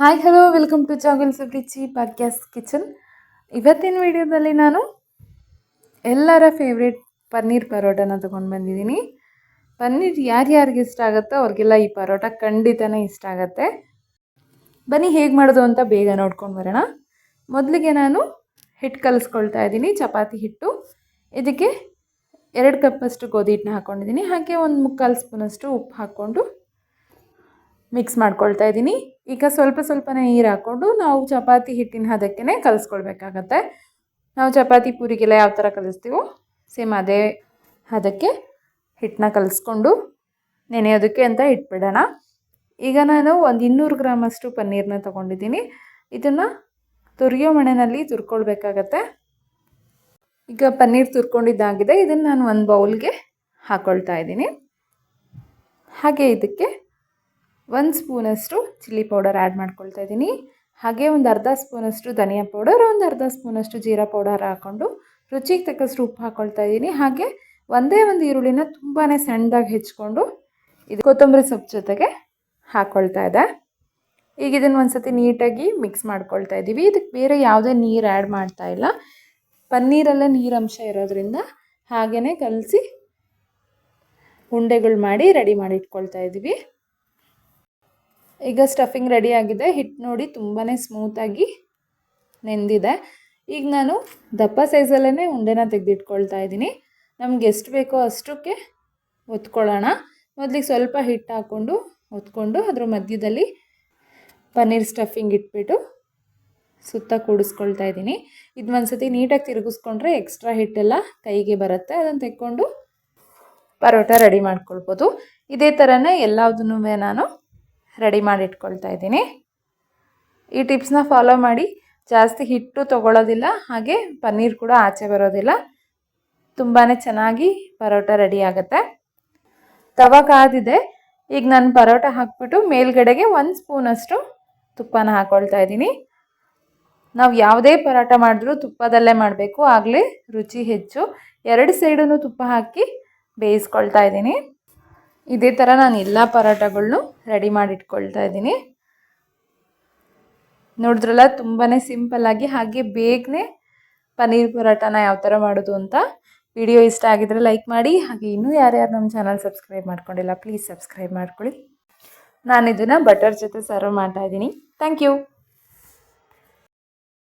Hi hello welcome to ಚಾಗಲ್ ಸುಬ್ರಿಚಿ podcast kitchen ಇವತ್ತಿನ ವಿಡಿಯೋದಲ್ಲಿ ನಾನು ಎಲ್ಲರ ಫೇವ್ರೇಟ್ ಪನ್ನೀರ್ ಪರೋಟನ ತೊಗೊಂಡು ಬಂದಿದ್ದೀನಿ. ಪನ್ನೀರ್ ಯಾರ್ಯಾರಿಗೆ ಇಷ್ಟ ಆಗುತ್ತೋ ಅವ್ರಿಗೆಲ್ಲ ಈ ಪರೋಟ ಖಂಡಿತನೇ ಇಷ್ಟ ಆಗುತ್ತೆ. ಬನ್ನಿ, ಹೇಗೆ ಮಾಡೋದು ಅಂತ ಬೇಗ ನೋಡ್ಕೊಂಡು ಬರೋಣ. ಮೊದಲಿಗೆ ನಾನು ಹಿಟ್ಟು ಕಲಿಸ್ಕೊಳ್ತಾ ಇದ್ದೀನಿ, ಚಪಾತಿ ಹಿಟ್ಟು. ಇದಕ್ಕೆ ಎರಡು ಕಪ್ಪಷ್ಟು ಗೋಧಿ ಹಿಟ್ಟನ್ನ ಹಾಕ್ಕೊಂಡಿದ್ದೀನಿ ಹಾಗೆ ಒಂದು ಮುಕ್ಕಾಲು ಸ್ಪೂನಷ್ಟು ಉಪ್ಪು ಹಾಕ್ಕೊಂಡು ಮಿಕ್ಸ್ ಮಾಡ್ಕೊಳ್ತಾ ಇದ್ದೀನಿ. ಈಗ ಸ್ವಲ್ಪ ಸ್ವಲ್ಪನೇ ನೀರು ಹಾಕ್ಕೊಂಡು ನಾವು ಚಪಾತಿ ಹಿಟ್ಟಿನ ಹದಕ್ಕೇ ಕಲಿಸ್ಕೊಳ್ಬೇಕಾಗತ್ತೆ. ನಾವು ಚಪಾತಿ ಪೂರಿಗೆಲ್ಲ ಯಾವ ಥರ ಕಲಿಸ್ತೀವೋ ಸೇಮ್ ಅದೇ ಹದಕ್ಕೆ ಹಿಟ್ಟನ್ನ ಕಲಿಸ್ಕೊಂಡು ನೆನೆಯೋದಕ್ಕೆ ಅಂತ ಇಟ್ಬಿಡೋಣ. ಈಗ ನಾನು ಒಂದು ಇನ್ನೂರು ಗ್ರಾಮಷ್ಟು ಪನ್ನೀರನ್ನ ತೊಗೊಂಡಿದ್ದೀನಿ. ಇದನ್ನು ತುರಿಯೋ ಮಣೆಯಲ್ಲಿ ತುರ್ಕೊಳ್ಬೇಕಾಗತ್ತೆ. ಈಗ ಪನ್ನೀರ್ ತುರ್ಕೊಂಡಿದ್ದಾಗಿದೆ. ಇದನ್ನು ನಾನು ಒಂದು ಬೌಲ್ಗೆ ಹಾಕ್ಕೊಳ್ತಾ ಇದ್ದೀನಿ. ಹಾಗೆ ಇದಕ್ಕೆ ಒಂದು ಸ್ಪೂನಷ್ಟು ಚಿಲ್ಲಿ ಪೌಡರ್ ಆ್ಯಡ್ ಮಾಡ್ಕೊಳ್ತಾ ಇದ್ದೀನಿ. ಹಾಗೆ ಒಂದು ಅರ್ಧ ಸ್ಪೂನಷ್ಟು ಧನಿಯಾ ಪೌಡರ್, ಒಂದು ಅರ್ಧ ಸ್ಪೂನಷ್ಟು ಜೀರಾ ಪೌಡರ್ ಹಾಕ್ಕೊಂಡು ರುಚಿಗೆ ತಕ್ಕಷ್ಟು ಉಪ್ಪು ಹಾಕ್ಕೊಳ್ತಾ ಇದ್ದೀನಿ. ಹಾಗೆ ಒಂದೇ ಒಂದು ಈರುಳ್ಳಿನ ತುಂಬಾ ಸಣ್ಣದಾಗಿ ಹೆಚ್ಕೊಂಡು ಇದು ಕೊತ್ತಂಬರಿ ಸೊಪ್ಪು ಜೊತೆಗೆ ಹಾಕ್ಕೊಳ್ತಾ ಇದೆ. ಈಗ ಇದನ್ನು ಒಂದು ಸತಿ ನೀಟಾಗಿ ಮಿಕ್ಸ್ ಮಾಡ್ಕೊಳ್ತಾ ಇದ್ದೀವಿ. ಇದಕ್ಕೆ ಬೇರೆ ಯಾವುದೇ ನೀರು ಆ್ಯಡ್ ಮಾಡ್ತಾ ಇಲ್ಲ. ಪನ್ನೀರಲ್ಲೇ ನೀರಂಶ ಇರೋದ್ರಿಂದ ಹಾಗೆಯೇ ಕಲಸಿ ಉಂಡೆಗಳು ಮಾಡಿ ರೆಡಿ ಮಾಡಿ ಇಟ್ಕೊಳ್ತಾ ಇದ್ದೀವಿ. ಈಗ ಸ್ಟಫಿಂಗ್ ರೆಡಿ ಆಗಿದೆ. ಹಿಟ್ಟು ನೋಡಿ ತುಂಬಾ ಸ್ಮೂತಾಗಿ ನೆಂದಿದೆ. ಈಗ ನಾನು ದಪ್ಪ ಸೈಜಲ್ಲೇ ಉಂಡೆನ ತೆಗೆದಿಟ್ಕೊಳ್ತಾ ಇದ್ದೀನಿ. ನಮ್ಗೆ ಎಷ್ಟು ಬೇಕೋ ಅಷ್ಟಕ್ಕೆ ಒತ್ಕೊಳ್ಳೋಣ ಮೊದಲಿಗೆ ಸ್ವಲ್ಪ ಹಿಟ್ಟು ಹಾಕ್ಕೊಂಡು ಒತ್ಕೊಂಡು ಅದ್ರ ಮಧ್ಯದಲ್ಲಿ ಪನ್ನೀರ್ ಸ್ಟಫಿಂಗ್ ಇಟ್ಬಿಟ್ಟು ಸುತ್ತ ಕೂಡಿಸ್ಕೊಳ್ತಾ ಇದ್ದೀನಿ. ಇದು ಒಂದು ಸತಿ ನೀಟಾಗಿ ತಿರುಗಿಸ್ಕೊಂಡ್ರೆ ಎಕ್ಸ್ಟ್ರಾ ಹಿಟ್ಟೆಲ್ಲ ಕೈಗೆ ಬರುತ್ತೆ. ಅದನ್ನು ತೆಕ್ಕೊಂಡು ಪರೋಟ ರೆಡಿ ಮಾಡ್ಕೊಳ್ಬೋದು. ಇದೇ ಥರನೇ ಎಲ್ಲದನ್ನೂ ನಾನು ರೆಡಿ ಮಾಡಿ ಇಟ್ಕೊಳ್ತಾ ಇದ್ದೀನಿ. ಈ ಟಿಪ್ಸ್ನ ಫಾಲೋ ಮಾಡಿ. ಜಾಸ್ತಿ ಹಿಟ್ಟು ತೊಗೊಳ್ಳೋದಿಲ್ಲ, ಹಾಗೆ ಪನ್ನೀರ್ ಕೂಡ ಆಚೆ ಬರೋದಿಲ್ಲ. ತುಂಬಾ ಚೆನ್ನಾಗಿ ಪರೋಟ ರೆಡಿ ಆಗುತ್ತೆ. ತವ ಕಾದಿದೆ. ಈಗ ನಾನು ಪರೋಟ ಹಾಕ್ಬಿಟ್ಟು ಮೇಲ್ಗಡೆಗೆ ಒಂದು ಸ್ಪೂನಷ್ಟು ತುಪ್ಪನ ಹಾಕ್ಕೊಳ್ತಾ ಇದ್ದೀನಿ. ನಾವು ಯಾವುದೇ ಪರೋಟ ಮಾಡಿದ್ರೂ ತುಪ್ಪದಲ್ಲೇ ಮಾಡಬೇಕು. ಆಗಲೇ ರುಚಿ ಹೆಚ್ಚು. ಎರಡು ಸೈಡೂ ತುಪ್ಪ ಹಾಕಿ ಬೇಯಿಸ್ಕೊಳ್ತಾ ಇದ್ದೀನಿ. ಇದೇ ಥರ ನಾನು ಎಲ್ಲ ಪರೋಟಗಳನ್ನೂ ರೆಡಿ ಮಾಡಿ ಇಟ್ಕೊಳ್ತಾ ಇದ್ದೀನಿ. ನೋಡಿದ್ರಲ್ಲ ತುಂಬಾ ಸಿಂಪಲ್ಲಾಗಿ ಹಾಗೆ ಬೇಗನೆ ಪನ್ನೀರ್ ಪರೋಟನ ಯಾವ ಥರ ಮಾಡೋದು ಅಂತ ವಿಡಿಯೋ ಇಷ್ಟ ಆಗಿದ್ರೆ ಲೈಕ್ ಮಾಡಿ. ಹಾಗೆ ಇನ್ನೂ ಯಾರ್ಯಾರು ನಮ್ಮ ಚಾನಲ್ ಸಬ್ಸ್ಕ್ರೈಬ್ ಮಾಡ್ಕೊಂಡಿಲ್ಲ ಪ್ಲೀಸ್ ಸಬ್ಸ್ಕ್ರೈಬ್ ಮಾಡ್ಕೊಳ್ಳಿ. ನಾನು ಇದನ್ನು ಬಟರ್ ಜೊತೆ ಸರ್ವ್ ಮಾಡ್ತಾ ಇದ್ದೀನಿ. Thank you